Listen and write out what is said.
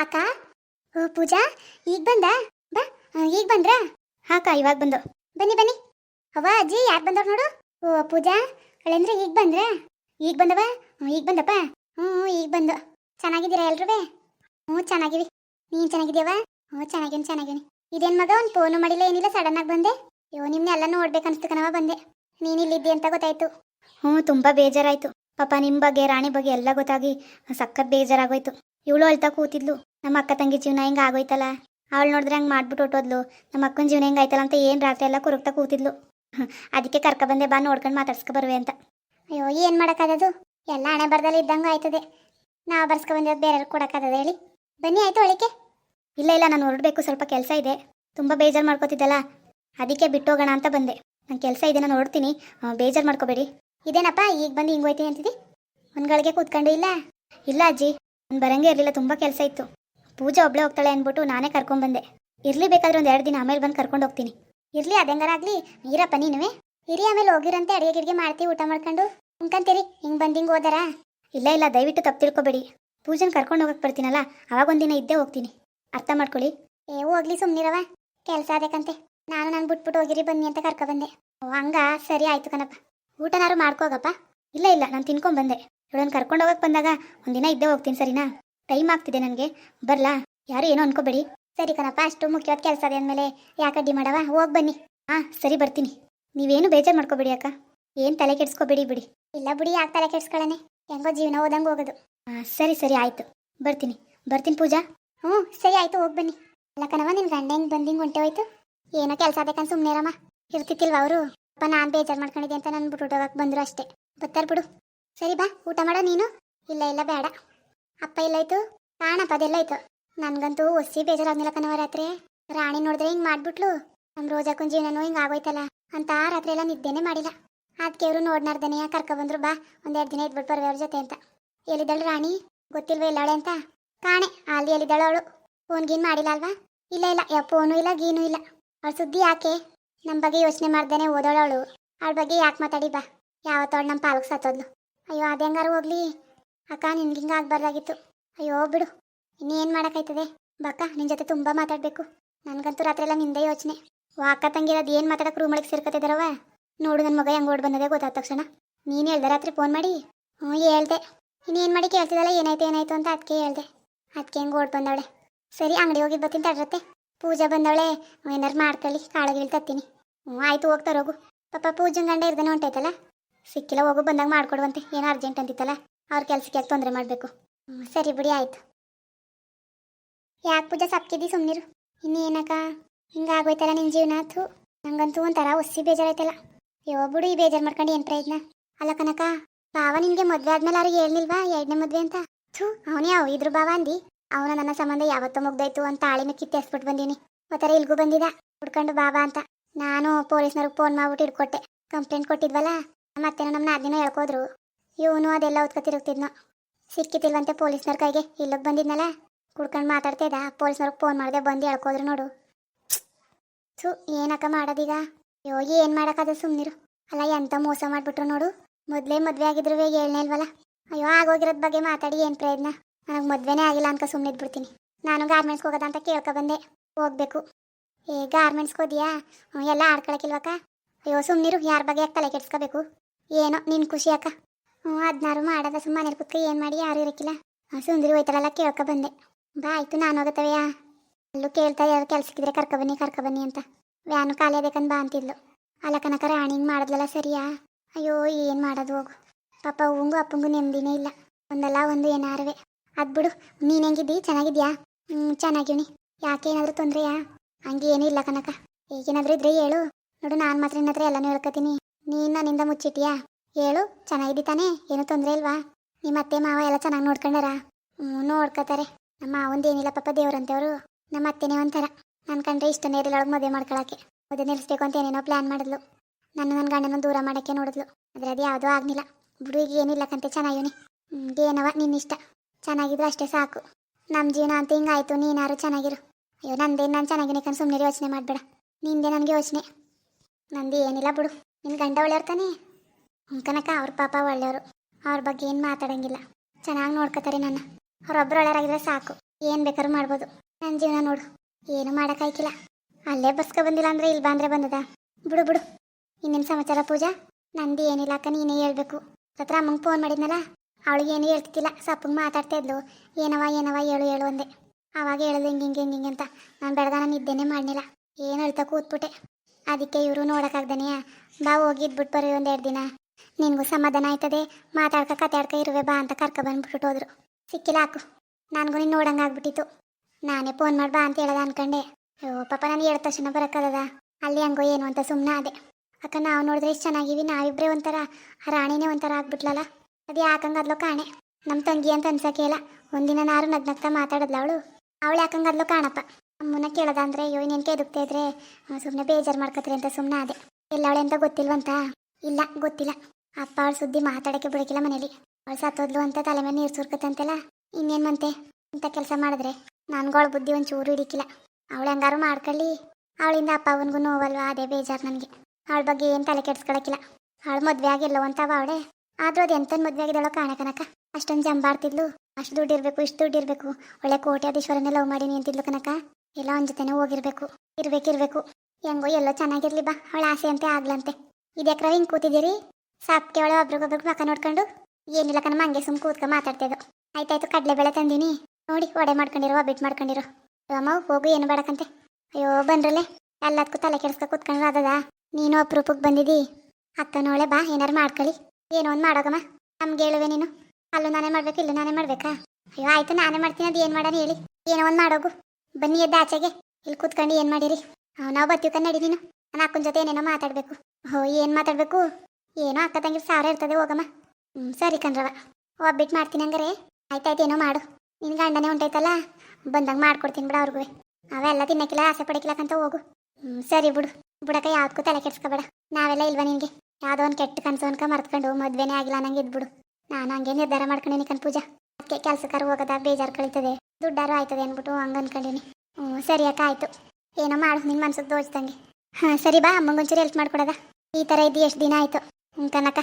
ಅಕ್ಕ? ಓ, ಪೂಜಾ, ಈಗ ಬಂದ? ಬಾ ಈಗ ಬಂದ್ರ? ಹಾಕ, ಇವಾಗ ಬಂದು. ಬನ್ನಿ ಬನ್ನಿ. ಅವ ಅಜ್ಜಿ, ಯಾರು ಬಂದವ್ರು ನೋಡು? ಓ, ಪೂಜಾ, ಅಳೆಂದ್ರೆ ಈಗ ಬಂದ್ರ? ಈಗ ಬಂದವ? ಈಗ ಬಂದಪ್ಪ? ಹ್ಞೂ ಈಗ ಬಂದು. ಚೆನ್ನಾಗಿದ್ದೀರಾ ಎಲ್ರೂ ಹ್ಞೂ ಚೆನ್ನಾಗಿವಿ. ನೀನು ಚೆನ್ನಾಗಿದ್ಯಾವ ಹ್ಞೂ ಚೆನ್ನಾಗೀನಿ ಚೆನ್ನಾಗೀನಿ. ಇದೇನು ಮಗ ಒಂದು ಫೋನು ಮಾಡಿಲ್ಲ, ಏನಿಲ್ಲ ಸಡನ್ ಆಗಿ ಬಂದೆ? ಅಯ್ಯೋ ನೋಡ್ಬೇಕು ನೋಡ್ಬೇಕನ್ಸ್ತು ಕಣವ ಬಂದೆ. ನೀನು ಇಲ್ಲಿದ್ದಿ ಅಂತ ಗೊತ್ತಾಯ್ತು. ಹ್ಞೂ ತುಂಬ ಬೇಜಾರಾಯ್ತು. ಪಾಪ ನಿಮ್ಮ ಬಗ್ಗೆ, ರಾಣಿ ಬಗ್ಗೆ ಎಲ್ಲ ಗೊತ್ತಾಗಿ, ಸಖತ್ ಬೇಜಾರಾಗೋಯ್ತು. ಇವಳು ಅಳ್ತಾ ಕೂತಿದ್ಲು. ನಮ್ಮ ಅಕ್ಕ ತಂಗಿ ಜೀವನ ಹಿಂಗೆ ಆಗೋಯ್ತಲ್ಲ? ಅವಳು ನೋಡಿದ್ರೆ ಹಂಗೆ ಮಾಡ್ಬಿಟ್ಟು ಹೊಟ್ಟೋದ್ಲು ನಮ್ಮ ಅಕ್ಕನ ಜೀವನ ಹೆಂಗೆ ಆಯ್ತಲ್ಲ ಅಂತ ಏನು ರಾತ್ರಿ ಎಲ್ಲ ಕುರುಕ್ತಾ ಕೂತಿದ್ಲು. ಅದಕ್ಕೆ ಕರ್ಕ ಬಂದೆ ಬಾ ನೋಡ್ಕೊಂಡು ಮಾತಾಡ್ಸ್ಕೊ ಬರುವೆ ಅಂತ. ಅಯ್ಯೋ, ಏನು ಮಾಡೋಕ್ಕಾಗದು ಎಲ್ಲ ಹಣೆ ಬರ್ದಲ್ಲಿ ಇದ್ದಂಗೆ ಆಯ್ತದೆ. ನಾವು ಬರ್ಸ್ಕೊ ಬಂದಿರೋದು ಬೇರೆಯವ್ರು ಕೊಡೋಕ್ಕಾಗದ ಹೇಳಿ? ಬನ್ನಿ, ಆಯ್ತು ಒಳಕ್ಕೆ? ಇಲ್ಲ ಇಲ್ಲ, ನಾನು ಹೊರಡಬೇಕು, ಸ್ವಲ್ಪ ಕೆಲಸ ಇದೆ. ತುಂಬ ಬೇಜಾರು ಮಾಡ್ಕೋತಿದ್ದಲ್ಲ. ಅದಕ್ಕೆ ಬಿಟ್ಟು ಹೋಗೋಣ ಅಂತ ಬಂದೆ. ನನ್ನ ಕೆಲಸ ಇದೆ, ನಾನು ಹೊರಡ್ತೀನಿ. ಬೇಜಾರು ಮಾಡ್ಕೋಬೇಡಿ. ಇದೇನಪ್ಪ, ಈಗ ಬಂದು ಹಿಂಗೆ ಹೋಯ್ತೀನಿ ಅಂತಿದ್ದಿ ಒಂದು ಗಳಿಗೆ ಕೂತ್ಕೊಂಡು ಇಲ್ಲ? ಇಲ್ಲ, ಅಜ್ಜಿ. ನಾನು ಬರಂಗೇ ಇರಲಿಲ್ಲ, ತುಂಬ ಕೆಲಸ ಇತ್ತು. ಪೂಜೆ ಒಬ್ಳೆ ಹೋಗ್ತಾಳೆ ಅಂದ್ಬಿಟ್ಟು ನಾನೇ ಕರ್ಕೊಂಡ್ಬಂದೆ ಇರಲಿ ಬೇಕಾದ್ರೆ ಒಂದು ಎರಡು ದಿನ ಆಮೇಲೆ ಬಂದು ಕರ್ಕೊಂಡು ಹೋಗ್ತೀನಿ. ಇರಲಿ ಅದೆಂಗಾರಾಗ್ಲಿ ಇರಪ್ಪ ನೀನುವೆ? ಇರಿ ಆಮೇಲೆ ಹೋಗಿರಂತೆ, ಅಡಿಗೆ ಗಿಡಿಗೆ ಮಾಡ್ತೀವಿ ಊಟ ಮಾಡ್ಕೊಂಡು. ಉಂಕಂತೀರಿ ಹಿಂಗೆ ಬಂದು ಹಿಂಗೆ ಹೋದಾರ? ಇಲ್ಲ ಇಲ್ಲ, ದಯವಿಟ್ಟು ತಪ್ಪು ತಿಳ್ಕೊಬೇಡಿ. ಪೂಜೆನ ಕರ್ಕೊಂಡು ಹೋಗಕ್ಕೆ ಬರ್ತೀನಲ್ಲ ಅವಾಗ ಒಂದಿನ ಇದ್ದೇ ಹೋಗ್ತೀನಿ. ಅರ್ಥ ಮಾಡ್ಕೊಳ್ಳಿ. ಏ ಹೋಗ್ಲಿ ಸುಮ್ಮನಿರವ ಕೆಲಸ ಅದಕ್ಕಂತೆ ನಾನು ನಾನು ಬಿಟ್ಬಿಟ್ಟು ಹೋಗಿರಿ, ಬನ್ನಿ ಅಂತ ಕರ್ಕೊಬಂದೆ ಓ, ಹಂಗ? ಸರಿ ಆಯ್ತು ಕಣಪ್ಪ. ಊಟನಾರು ಮಾಡ್ಕೋಗಪ್ಪ ಇಲ್ಲ ಇಲ್ಲ, ನಾನು ತಿನ್ಕೊಂಡ್ ಬಂದೆ. ಇವಳನ್ನ ಕರ್ಕೊಂಡು ಹೋಗಕ್ಕೆ ಬಂದಾಗ ಒಂದಿನ ಇದ್ದೇ ಹೋಗ್ತೀನಿ, ಸರಿನಾ? ಟೈಮ್ ಆಗ್ತಿದೆ ನನಗೆ. ಬರ್ಲಾ? ಯಾರು ಏನೋ ಅನ್ಕೋಬೇಡಿ. ಸರಿ ಕಣಪ್ಪ, ಅಷ್ಟು ಮುಖ್ಯವಾದ ಕೆಲಸ ಅದೇ ಅಂದಮೇಲೆ ಯಾಕೆ ಅಡ್ಡಿ ಮಾಡವ? ಹೋಗಿ ಬನ್ನಿ. ಹಾಂ, ಸರಿ ಬರ್ತೀನಿ. ನೀವೇನು ಬೇಜಾರು ಮಾಡ್ಕೋಬೇಡಿ ಅಕ್ಕ. ಏನು ತಲೆ ಕೆಡಿಸ್ಕೋಬೇಡಿ ಬಿಡಿ. ಇಲ್ಲ ಬಿಡಿ, ಯಾಕೆ ತಲೆ ಕೆಡ್ಸ್ಕೊಳ್ಳನೆ ಹೆಂಗೋ ಜೀವನ ಹೋದಂಗೆ ಹೋಗೋದು. ಹಾಂ, ಸರಿ ಸರಿ, ಆಯಿತು. ಬರ್ತೀನಿ. ಬರ್ತೀನಿ ಪೂಜಾ. ಹ್ಞೂ, ಸರಿ, ಆಯಿತು, ಹೋಗಿ ಬನ್ನಿ. ಅಲ್ಲ ಕಣವ ನಿಮ್ಮ ಗಂಡ ಹೆಂಗೆ ಹಿಂಗೆ ಹೊಂಟೆ ಹೋಯ್ತು? ಏನೋ ಕೆಲಸ ಬೇಕಂತ ಸುಮ್ಮನೆ ರಮ್ಮ ಇರ್ತಿತ್ತಿಲ್ವ ಅವರು? ಅಪ್ಪ, ನಾನು ಬೇಜಾರು ಮಾಡ್ಕೊಂಡಿದ್ದೆ ಅಂತ ನಾನು ಬಿಟ್ಟು ಹೋಗಕ್ಕೆ ಬಂದರು ಅಷ್ಟೇ. ಬರ್ತಾರೆ ಬಿಡು. ಸರಿ, ಬಾ, ಊಟ ಮಾಡೋ ನೀನು. ಇಲ್ಲ ಇಲ್ಲ, ಬೇಡ. ಅಪ್ಪ ಎಲ್ಲಾಯ್ತು? ಕಾಣಪ್ಪ, ಅದೆಲ್ಲಾಯ್ತು. ನನಗಂತೂ ಒಸಿ ಬೇಜಾರಾಗ್ನಿಲ್ಲ ಕಣವ ರಾತ್ರಿ. ರಾಣಿ ನೋಡಿದ್ರೆ ಹಿಂಗೆ ಮಾಡ್ಬಿಟ್ಲು. ನಮ್ಮ ರೋಜಾ ಜೀವನನೂ ಹಿಂಗೆ ಆಗೋಯ್ತಲ್ಲ. ಅಂತ ರಾತ್ರಿ ಎಲ್ಲ ನಿದ್ದೆನೇ ಮಾಡಿಲ್ಲ. ಅದಕ್ಕೆ ಅವರು ನೋಡ್ನಾರ್ದನೆಯ ಕರ್ಕೊಬಂದ್ರು ಬಾ. ಒಂದೆರಡು ದಿನ ಇದ್ಬಿಟ್ಟು ಬರ್ವೆ ಅವ್ರ ಜೊತೆ ಅಂತ. ಎಲ್ಲಿದ್ದಾಳು ರಾಣಿ? ಗೊತ್ತಿಲ್ವ ಎಲ್ಲಾಳೆ ಅಂತ? ಕಾಣೆ ಅಲ್ಲಿ ಎಲ್ಲಿದ್ದಾಳು ಅವಳು? ಫೋನ್ ಗೀನ್ ಮಾಡಿಲ್ಲ ಅಲ್ವಾ? ಇಲ್ಲ ಇಲ್ಲ ಯಾವ ಫೋನು ಇಲ್ಲ, ಗೀನು ಇಲ್ಲ. ಅವಳ ಸುದ್ದಿ ಯಾಕೆ? ನಮ್ಮ ಬಗ್ಗೆ ಯೋಚನೆ ಮಾಡ್ದೇನೆ ಅವಳು. ಅವಳ ಬಗ್ಗೆ ಯಾಕೆ ಮಾತಾಡಿ ಬಾ. ಯಾವತ್ತವಳು ನಮ್ಮ ಪಾಲಕ್ ಸತ್ತೋದ್ಲು. ಅಯ್ಯೋ, ಅದು ಹೆಂಗಾರು ಹೋಗ್ಲಿ? ಅಕ್ಕ, ನಿನ್ಗೆ ಹಿಂಗೆ ಆಗ್ಬಾರ್ದಾಗಿತ್ತು. ಅಯ್ಯೋ, ಬಿಡು. ಇನ್ನೇನು ಮಾಡೋಕ್ಕಾಯ್ತದೆ? ಬಕ್ಕ ನಿನ್ನ ಜೊತೆ ತುಂಬ ಮಾತಾಡಬೇಕು. ನನಗಂತೂ ರಾತ್ರಿ ಎಲ್ಲ ನಿಂದೇ ಯೋಚನೆ. ವಾ ಅಕ್ಕ ತಂಗಿರೋದು ಏನು ರೂಮ್ ಒಳಗೆ ಸೇರ್ಕೊತಿದ್ದಾರವ ನೋಡು ನನ್ನ ಮಗ ಹೆಂಗೆ ಓಡ್ ಬಂದದೆ ಗೊತ್ತಾದ ತಕ್ಷಣ. ನೀನು ಹೇಳ್ದೆ ರಾತ್ರಿ ಫೋನ್ ಮಾಡಿ? ಹ್ಞೂ, ಹೇಳ್ದೆ. ಇನ್ನೇನು ಮಾಡಿ ಕೇಳ್ತಿದ್ದಲ್ಲ, ಏನಾಯ್ತು ಏನಾಯ್ತು ಅಂತ ಅದಕ್ಕೆ ಹೇಳ್ದೆ. ಅದಕ್ಕೆ ಹೆಂಗೆ ಓಡ್ ಬಂದವಳೆ? ಸರಿ, ಅಂಗಡಿ ಹೋಗಿ ಬರ್ತೀನಿ, ತಡ್ರತ್ತೆ. ಪೂಜೆ ಬಂದವಳೆ ಏನಾರು ಮಾಡ್ಕೊಳ್ಳಿ ಕಾಳಗೆ ತತ್ತೀನಿ. ಹ್ಞೂ, ಆಯ್ತು ಹೋಗ್ತಾರೋಗು ಪಾಪ ಪೂಜನ್ ಗಂಡ ಇರ್ದೇನೆ ಹೊಂಟೈತಲ್ಲ ಸಿಕ್ಕಿಲ್ಲ, ಹೋಗು, ಬಂದಾಗ ಮಾಡ್ಕೊಡುವಂತೆ. ಏನೋ ಅರ್ಜೆಂಟ್ ಅಂತಿತ್ತಲ್ಲ? ಅವ್ರ ಕೆಲ್ಸಕ್ಕೆ ಯಾಕೆ ತೊಂದರೆ ಮಾಡಬೇಕು. ಸರಿ ಬಿಡಿ, ಆಯ್ತು. ಯಾಕೆ ಪೂಜೆ ಸಪ್ಕಿದ್ದಿ ಸುಮ್ಮನಿರು ಇನ್ನೇನಕ್ಕ? ಹಿಂಗಾಗೋಯ್ತಲ್ಲ ನಿನ್ನ ಜೀವನ? ಥೂ, ನಂಗಂತೂ ಒಂಥರ ಒಸಿ ಬೇಜಾರಾಯ್ತಲ್ಲ. ಯೋ ಬಿಡು, ಈ ಬೇಜಾರು ಮಾಡ್ಕೊಂಡು ಏನು ಪ್ರಯತ್ನ? ಅಲ್ಲ ಕನಕ ಬಾವ ನಿನಗೆ ಮದುವೆ ಆದ್ಮೇಲೆ ಅವ್ರಿಗೆ ಹೇಳಿಲ್ವಾ ಎರಡನೇ ಮದುವೆ ಅಂತ? ಥೂ, ಅವನೇ ಅವು ಇದ್ರು ಬಾವ ಅಂದಿ. ಅವನ ನನ್ನ ಸಂಬಂಧ ಯಾವತ್ತೋ ಮುಗ್ದಾಯ್ತು ಅಂತ ತಾಳಿನ ಕಿತ್ತೆಸ್ಬಿಟ್ಟು ಬಂದೀನಿ. ಒತ್ತರ ಇಲ್ಗೂ ಬಂದಿದ, ಹುಡ್ಕೊಂಡು ಬಾಬಾ ಅಂತ. ನಾನು ಪೊಲೀಸ್ನವ್ರಿಗೆ ಫೋನ್ ಮಾಡ್ಬಿಟ್ಟು ಹಿಡ್ಕೊಟ್ಟೆ. ಕಂಪ್ಲೇಂಟ್ ಕೊಟ್ಟಿದ್ವಲ್ಲ, ಮತ್ತೇನೋ ನಮ್ಮ ನಾದಿನ ಹೇಳ್ಕೋದ್ರು. ಇವನು ಅದೆಲ್ಲ ಓದ್ಕೊತಿರುತ್ತಿದ್ನೋ ಸಿಕ್ಕಿತಿಲ್ವಂತೆ ಪೊಲೀಸ್ನವ್ರ ಕೈಗೆ. ಇಲ್ಲಿಗೆ ಬಂದಿದ್ನಲ್ಲ? ಕುಡ್ಕೊಂಡು ಮಾತಾಡ್ತಾ ಇದ್ದ. ಪೊಲೀಸ್ನವ್ರಿಗೆ ಫೋನ್ ಮಾಡಿದೆ ಬಂದು ಹೇಳ್ಕೋದ್ರು ನೋಡು. ಥು, ಏನಕ್ಕ ಮಾಡೋದೀಗ? ಯೋಗಿ ಏನು ಮಾಡೋಕ್ಕದ ಸುಮ್ಮನಿರು ಅಲ್ಲ, ಎಂತ ಮೋಸ ಮಾಡಿಬಿಟ್ರು ನೋಡು. ಮೊದಲೇ ಮದುವೆ ಆಗಿದ್ರು ಏಳ್ನೇ ಇಲ್ವಲ್ಲ? ಅಯ್ಯೋ, ಆಗೋಗಿರೋದ್ ಬಗ್ಗೆ ಮಾತಾಡಿ ಏನು ಪ್ರಯತ್ನ? ನನಗೆ ಮದುವೆನೇ ಆಗಿಲ್ಲ ಅನ್ಕ ಸುಮ್ಮನೆ ಇದ್ಬಿಡ್ತೀನಿ ನಾನು ಗಾರ್ಮೆಂಟ್ಸ್ಗೆ ಹೋಗೋದ ಅಂತ ಕೇಳ್ಕೊಬಂದೆ ಹೋಗ್ಬೇಕು. ಏ ಗಾರ್ಮೆಂಟ್ಸ್ಗೆ ಹೋದ್ಯಾ ಎಲ್ಲ ಆಡ್ಕೊಳಕ್ಕಿಲ್ವಕ್ಕ ಅಯ್ಯೋ ಸುಮ್ಮನಿರು ಯಾರ ಬಗ್ಗೆ ಯಾಕೆ ತಲೆ ಕೆಡ್ಸ್ಕೋಬೇಕು? ಏನೋ ನಿನ್ನ ಖುಷಿ ಅಕ್ಕ. ಹ್ಞೂ ಮಾಡದ, ಸುಮ್ಮನೆ ಕುತ್ಕ ಏನು ಮಾಡಿ, ಯಾರು ಇರಕ್ಕಿಲ್ಲ ಸುಂದರಿ ಸುಂದರಿ ಕೇಳ್ಕೊ ಬಂದೆ. ಬಾ, ಆಯ್ತು, ನಾನು ಹೋಗತ್ತವೆಯಾ? ಅಲ್ಲೂ ಕೇಳ್ತಾ ಯಾರು ಕೆಲ್ಸಕ್ಕಿದ್ರೆ ಕರ್ಕೊಬನ್ನಿ ಕರ್ಕೊಬನ್ನಿ ಅಂತ. ವ್ಯಾನು ಖಾಲಿ ಬೇಕಂತ ಬಾ ಅಂತಿದ್ಲು. ಅಲ್ಲ ಕನಕ, ರಾಣಿ ಹಿಂಗ್ ಮಾಡಿದ್ಲಲ್ಲ ಸರಿಯಾ? ಅಯ್ಯೋ, ಏನು ಮಾಡೋದು ಹೋಗು. ಪಾಪ ಅವಂಗೂ ಅಪ್ಪಂಗು ನೆಮ್ಮದಿನೇ ಇಲ್ಲ. ಒಂದಲ್ಲ ಒಂದು ಏನಾರವೇ. ಅದು ಬಿಡು, ನೀನು ಹೆಂಗಿದ್ದಿ? ಚೆನ್ನಾಗಿದ್ಯಾ? ಹ್ಞೂ ಯಾಕೆ ಏನಾದರೂ ತೊಂದರೆಯಾ? ಹಂಗೆ ಏನೂ ಇಲ್ಲ ಕನಕ. ಈಗೇನಾದರೂ ಇದ್ರೆ ಹೇಳು. ನೋಡು, ನಾನು ಮಾತ್ರ ನಿನ್ನ ಹತ್ರ ಎಲ್ಲನೂ ಹೇಳ್ಕೊತೀನಿ. ನೀನು ನನ್ನಿಂದ ಮುಚ್ಚಿಟ್ಟಿಯಾ? ಹೇಳು, ಚೆನ್ನಾಗಿದ್ದಿ ತಾನೇ? ಏನೂ ತೊಂದರೆ ಇಲ್ವಾ? ನಿಮ್ಮ ಅತ್ತೆ, ಮಾವ ಎಲ್ಲ ಚೆನ್ನಾಗಿ ನೋಡ್ಕೊಂಡಾರ? ಹ್ಞೂ ನೋಡ್ಕೋತಾರೆ. ನಮ್ಮ ಮಾವಂದು ಏನಿಲ್ಲ ಪಾಪ ದೇವ್ರಂತೆ ಅವರು ನಮ್ಮ ಅತ್ತೆನೇ ಒಂಥರ. ನನ್ನ ಕಂಡ್ರೆ ಇಷ್ಟನೇ ಇರಲಿಲ್ಲ ಒಳಗೆ ಮದುವೆ ಮಾಡ್ಕೊಳಕ್ಕೆ. ಮದುವೆ ನಿಲ್ಲಿಸ್ಬೇಕು ಅಂತ ಏನೇನೋ ಪ್ಲ್ಯಾನ್ ಮಾಡಿದ್ಲು. ನನ್ನ ನನ್ನ ಗಂಡನ ದೂರ ಮಾಡೋಕ್ಕೆ ನೋಡಿದ್ಲು. ಆದರೆ ಅದು ಯಾವುದೂ ಆಗಲಿಲ್ಲ. ಬಿಡು, ಈಗ ಏನಿಲ್ಲ ಕಂತೆ ಹ್ಞೂ ಏನವ ನಿನ್ನಿಷ್ಟ. ಚೆನ್ನಾಗಿದ್ರೆ ಅಷ್ಟೇ ಸಾಕು. ನಮ್ಮ ಜೀವನ ಅಂತ ಹಿಂಗಾಯ್ತು, ನೀನಾರು ಚೆನ್ನಾಗಿರು. ಅಯ್ಯೋ ನಂದೇನು ನಾನು ಚೆನ್ನಾಗಿನಿ ಕಣ್ ಸುಮ್ಮನೆ ಯೋಚನೆ ಮಾಡಬೇಡ. ನಿಂದೆ ನನಗೆ ಯೋಚನೆ. ನಂದು ಏನಿಲ್ಲ ಬಿಡು. ನಿನ್ನ ಗಂಡ ಒಳ್ಳೆಯವ್ರು ತಾನೇ? ಕನಕ ಅವ್ರ ಪಾಪ ಒಳ್ಳೆಯವರು. ಅವ್ರ ಬಗ್ಗೆ ಏನು ಮಾತಾಡಂಗಿಲ್ಲ. ಚೆನ್ನಾಗಿ ನೋಡ್ಕೋತಾರೆ ನನ್ನ. ಅವ್ರೊಬ್ರು ಒಳ್ಳೆಯರಾಗಿದ್ರೆ ಸಾಕು. ಏನು ಬೇಕಾದ್ರೂ ಮಾಡ್ಬೋದು. ನನ್ನ ಜೀವನ ನೋಡು. ಏನು ಮಾಡೋಕ್ಕಾಯ್ಕಿಲ್ಲ ಅಲ್ಲೇ ಬಸ್ಗೆ ಬಂದಿಲ್ಲ ಅಂದ್ರೆ ಇಲ್ಲಿ ಬಂದ್ರೆ ಬಂದದ. ಬಿಡು ಬಿಡು. ಇನ್ನೇನು ಸಮಾಚಾರ ಪೂಜಾ? ನಂದು ಏನಿಲ್ಲ ಅಕ್ಕ, ನೀನೇ ಹೇಳ್ಬೇಕು. ಹತ್ರ ಅಮ್ಮಂಗೆ ಫೋನ್ ಮಾಡಿದ್ನಲ್ಲ? ಅವಳಿಗೆ ಏನು ಹೇಳ್ತಿದ್ದಿಲ್ಲ. ಸಪ್ಪಂಗೆ ಮಾತಾಡ್ತಾ ಇದ್ಲು. ಏನವ ಏನವ ಹೇಳು ಹೇಳು ಅಂದೆ. ಆವಾಗ ಹೇಳೋದು ಹಿಂಗೆ ಹಿಂಗೆ ಹಿಂಗೆ ಅಂತ. ನಾನು ಬೆಳೆದ ನಾನು ಇದ್ದೇನೆ ಮಾಡಲಿಲ್ಲ ಏನು ಹೇಳ್ತಾ ಕೂತ್ಬಿಟ್ಟೆ. ಅದಕ್ಕೆ ಇವರು ನೋಡೋಕ್ಕಾಗ್ದಾನೆಯಾ ಬಾ ಹೋಗಿ ಇದ್ಬಿಟ್ಟು ಬರ್ರಿ ಒಂದೆರಡು ದಿನ. ನಿನಗೂ ಸಮಾಧಾನ ಆಯ್ತದೆ. ಮಾತಾಡ್ಕ ಕತಾಡ್ಕ ಇರುವೆ ಬಾ ಅಂತ ಕರ್ಕ ಬಂದ್ಬಿಟ್ಟು ಹೋದ್ರು. ಸಿಕ್ಕಿಲ್ಲ ಹಾಕು ನನಗೂ ನೀನು ನೋಡಂಗೆ ಆಗ್ಬಿಟ್ಟಿತ್ತು. ನಾನೇ ಫೋನ್ ಮಾಡಿ ಬಾ ಅಂತ ಹೇಳೋದ ಅನ್ಕಂಡೆ. ಅಯ್ಯೋ, ಪಾಪ ನಾನು ಹೇಳಿದ ತಕ್ಷಣ ಬರೋಕ್ಕದ ಅಲ್ಲಿ ಹಂಗೋ ಏನು ಅಂತ ಸುಮ್ಮನೆ ಅದೇ ಅಕ್ಕ, ನಾವು ನೋಡಿದ್ರೆ ಇಷ್ಟು ಚೆನ್ನಾಗಿವಿ. ನಾವಿಬ್ರೇ ಒಂಥರ ರಾಣಿನೇ ಒಂಥರ ಆಗ್ಬಿಟ್ಲಲ್ಲ ಅದು ಯಾಕಂಗದ್ಲೋ ಕಾಣೆ. ನಮ್ಮ ತಂಗಿ ಅಂತ ಅನ್ಸಕ್ಕೆ ಇಲ್ಲ. ಒಂದಿನ ನಾರು ನಗ್ನಗ್ತಾ ಮಾತಾಡದ್ಲ ಅವಳು. ಅವಳು ಯಾಕಂಗದ್ಲೋ ಕಾಣಪ್ಪ. ಅಮ್ಮನ ಕೇಳದ ಅಂದ್ರೆ, ಅಯ್ಯೋ ನಿನ್ ಕೇದುಕ್ತಾ ಇದ್ರೆ? ಸುಮ್ಮನೆ ಬೇಜಾರು ಮಾಡ್ಕತ್ರಿ ಅಂತ ಸುಮ್ಮನೆ ಅದೇ ಎಲ್ಲವಳೆ ಅಂತ ಗೊತ್ತಿಲ್ವಂತ? ಇಲ್ಲ, ಗೊತ್ತಿಲ್ಲ. ಅಪ್ಪ ಅವಳ ಸುದ್ದಿ ಮಾತಾಡಕ್ಕೆ ಬಿಡಕಿಲ್ಲ ಮನೇಲಿ. ಅವಳು ಸತ್ತೋದ್ಲು ಅಂತ ತಲೆ ಮೇಲೆ ನೀರು ಸುರ್ಕತ್ತಂತೆಲ್ಲ, ಇನ್ನೇನು ಮಂತೆ? ಇಂಥ ಕೆಲಸ ಮಾಡಿದ್ರೆ ನನ್ಗಳ ಬುದ್ಧಿ ಒಂಚೂರು ಹಿಡಿಕಿಲ್ಲ. ಅವಳು ಹೆಂಗಾರು ಮಾಡ್ಕೊಳ್ಳಿ. ಅವಳಿಂದ ಅಪ್ಪ ಅವನಿಗೂ ನೋವಲ್ವಾ? ಅದೇ ಬೇಜಾರು ನನಗೆ. ಅವಳ ಬಗ್ಗೆ ಏನು ತಲೆ ಕೆಡ್ಸ್ಕೊಳಕಿಲ್ಲ ಅವಳು ಮದುವೆ ಆಗಿಲ್ಲೋ ಅಂತವ ಅವಳೆ. ಆದ್ರೂ ಅದು ಎಂತನ ಮದುವೆ ಆಗಿದ್ದಾಳೋ ಕಾಣಕನಕ ಅಷ್ಟೊಂದು ಜಂಬಾಡ್ತಿದ್ಲು ಅಷ್ಟು ದುಡ್ಡು ಇರಬೇಕು, ಇಷ್ಟು ದುಡ್ಡು ಇರಬೇಕು. ಒಳ್ಳೆ ಕೋಟ್ಯಾಧೀಶ್ವರನೇ ಲವ್ ಮಾಡಿ ನಿಂತಿದ್ಲು ಕನಕ. ಎಲ್ಲ ಅವನ ಜೊತೆನೇ ಹೋಗಿರ್ಬೇಕು. ಇರ್ಬೇಕಿರ್ಬೇಕು. ಹೆಂಗೋ ಎಲ್ಲೋ ಚೆನ್ನಾಗಿರ್ಲಿ ಬಾ. ಅವಳ ಆಸೆ ಅಂತೆ ಆಗ್ಲಂತೆ. ಇದೆಕ್ರ ಹಿಂಗೆ ಕೂತಿದ್ದೀರಿ? ಸಾಪ್ಗೆ ಒಳ ಒಬ್ರಿಗೊಬ್ರಿಗೆ ಮಕ್ಕ ನೋಡ್ಕೊಂಡು, ಏನಿಲ್ಲ ಕಣ ಹಂಗೆ ಸುಮ್ ಕೂತ್ಕ ಮಾತಾಡ್ತಿದ್ದು. ಆಯ್ತಾಯ್ತು ಕಡಲೆಬೇಳೆ ತಂದೀನಿ. ನೋಡಿ ಒಡೆ ಮಾಡ್ಕೊಂಡಿರೋ, ಒಬ್ಬಿಟ್ಟು ಮಾಡ್ಕೊಂಡಿರೋ. ಅಮ್ಮ ಹೋಗು, ಏನು ಬೇಡಕಂತೆ ಅಯ್ಯೋ, ಬಂದ್ರಲ್ಲೇ. ಎಲ್ಲದಕ್ಕೂ ತಲೆ ಕೆಡಿಸ್ಕ ಕೂತ್ಕೊಂಡ್ರು ಅದದ. ನೀನು ಅಪ್ರೂಪಕ್ಕೆ ಬಂದಿದಿ. ಅಕ್ಕನೋಳೆ ಬಾ, ಏನಾರು ಮಾಡ್ಕೊಳ್ಳಿ. ಏನೋ ಒಂದು ಮಾಡೋಗಮ್ಮ. ನಮ್ಗೆ ಹೇಳುವೆ ನೀನು. ಅಲ್ಲೂ ನಾನೇ ಮಾಡ್ಬೇಕು, ಇಲ್ಲೂ ನಾನೇ ಮಾಡ್ಬೇಕಾ? ಅಯ್ಯೋ, ಆಯ್ತು, ನಾನೇ ಮಾಡ್ತೀನಿ, ಅದು ಏನು ಮಾಡೋಣ ಹೇಳಿ. ಏನೋ ಒಂದು ಮಾಡೋಗು. ಬನ್ನಿ, ಎದ್ದ ಆಚೆಗೆ. ಇಲ್ಲಿ ಕೂತ್ಕೊಂಡು ಏನು ಮಾಡಿರಿ? ನಾವು ಬರ್ತೀವಿ ಕನ್ನಡಿ ನೀನು. ನಾನು ಅಕ್ಕನ ಜೊತೆ ಏನೇನೋ ಮಾತಾಡಬೇಕು. ಹೋ ಏನು ಮಾತಾಡಬೇಕು? ಏನೋ ಅಕ್ಕ ತಂಗಿ ಸಾವಿರ ಇರ್ತದೆ, ಹೋಗಮ್ಮ. ಹ್ಞೂ ಸರಿ ಕಣ್ರವ. ಒಬ್ಬಿಟ್ಟು ಮಾಡ್ತೀನಿ ಹಂಗಾರೆ. ಆಯ್ತಾಯ್ತು, ಏನೋ ಮಾಡು. ನಿನ್ನ ಗಂಡನೇ ಉಂಟೈತಲ್ಲ, ಬಂದಂಗೆ ಮಾಡ್ಕೊಡ್ತೀನಿ ಬಿಡ ಅವ್ರಿಗೂ ಅವೆಲ್ಲ ತಿನ್ನಕ್ಕಿಲ್ಲ, ಆಸೆ ಪಡಕ್ಕಿಲ್ಲಕಂತ ಹೋಗು. ಹ್ಞೂ ಸರಿ ಬಿಡು. ಬಿಡಕ್ಕ ಯಾವ್ದಕ್ಕೂ ತಲೆ ಕೆಡ್ಸ್ಕೊಬೇಡ. ನಾವೆಲ್ಲ ಇಲ್ವಾ ನಿನಗೆ? ಯಾವುದೋ ಒಂದು ಕೆಟ್ಟ ಕನಸು ಅನ್ಕ ಮರ್ತ್ಕೊಂಡು ಮದುವೆನೇ ಆಗಿಲ್ಲ ನಂಗೆ ಇದ್ಬಿಡು. ನಾನು ಹಂಗೆ ನಿರ್ಧಾರ ಮಾಡ್ಕೊಂಡೀನಿ ಕಣ್ ಪೂಜಾ. ಅದಕ್ಕೆ ಕೆಲ್ಸಕ್ಕಾರ ಹೋಗೋದ, ಬೇಜಾರು ಕಳೀತದೆ. ದುಡ್ಡಾರು ಆಯ್ತದೆ ಅಂದ್ಬಿಟ್ಟು ಹಂಗೆ ಅನ್ಕೊಂಡೀನಿ. ಹ್ಞೂ ಸರಿ ಅಕ್ಕ, ಆಯಿತು. ಏನೋ ಮಾಡು ನಿನ್ನ ಮನ್ಸಿಗೆ ದೋಚ್ದಂಗೆ ಹಾಂ, ಸರಿ ಬಾ, ಅಮ್ಮಂಗೊಂಚೂರು ಹೆಲ್ಪ್ ಮಾಡ್ಕೊಡದ. ಈ ಥರ ಇದ್ದು ಎಷ್ಟು ದಿನ ಆಯಿತು? ಹ್ಞೂ ಕನಕ